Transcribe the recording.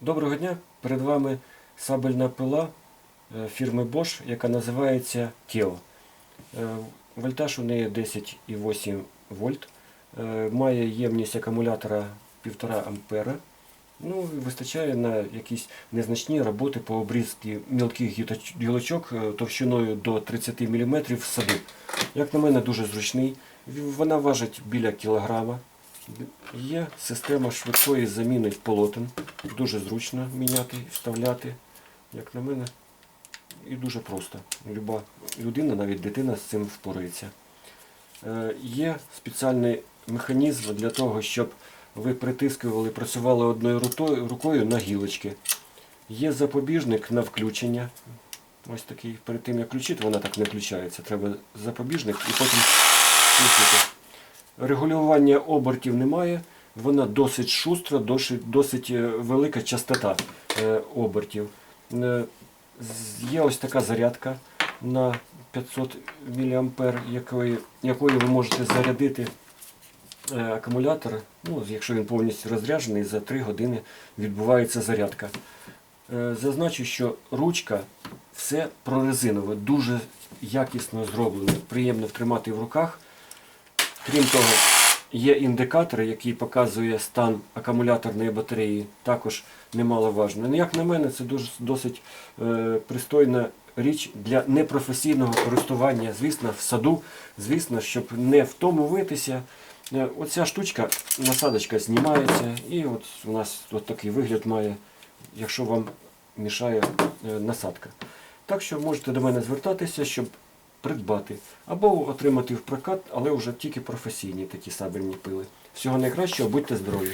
Доброго дня! Перед вами сабельна пила е, фірми Bosch, яка називається Keo. Е, Вольтаж у неї 10,8 вольт. Е, Має ємність акумулятора 1,5 ампера. Ну, вистачає на якісь незначні роботи по обрізці мілких гілочок товщиною до 30 мм в саду. Як на мене, дуже зручний. Вона важить біля кілограма. Є система швидкої заміни полотен. Дуже зручно міняти вставляти, як на мене. І дуже просто. Люба людина, навіть дитина з цим впорається. Е, Є спеціальний механізм для того, щоб ви притискували, працювали одною рукою на гілочки. Є запобіжник на включення. Ось такий. Перед тим як включити, вона так не включається. Треба запобіжник і потім включити. Регулювання обертів немає. Вона досить шустра, досить, досить е, велика частота е, обертів. Е, Є ось така зарядка на 500 мА, якої, якою ви можете зарядити акумулятор. Ну, якщо він повністю розряджений, за 3 години відбувається зарядка. Зазначу, що ручка все прорезинове, дуже якісно зроблено, приємно втримати в руках. Крім того, є індикатор, який показує стан акумуляторної батареї, також немаловажно. Ну, Як на мене, це дуже досить е, пристойна річ для непрофесійного користування, звісно, в саду, звісно, щоб не втомуватися. Е, Оця штучка, насадочка знімається, і от у нас от такий вигляд має, якщо вам мішає е, насадка. Так що можете до мене звертатися, щоб придбати або отримати в прокат, але вже тільки професійні такі сабельні пили. Всього найкращого, будьте здорові!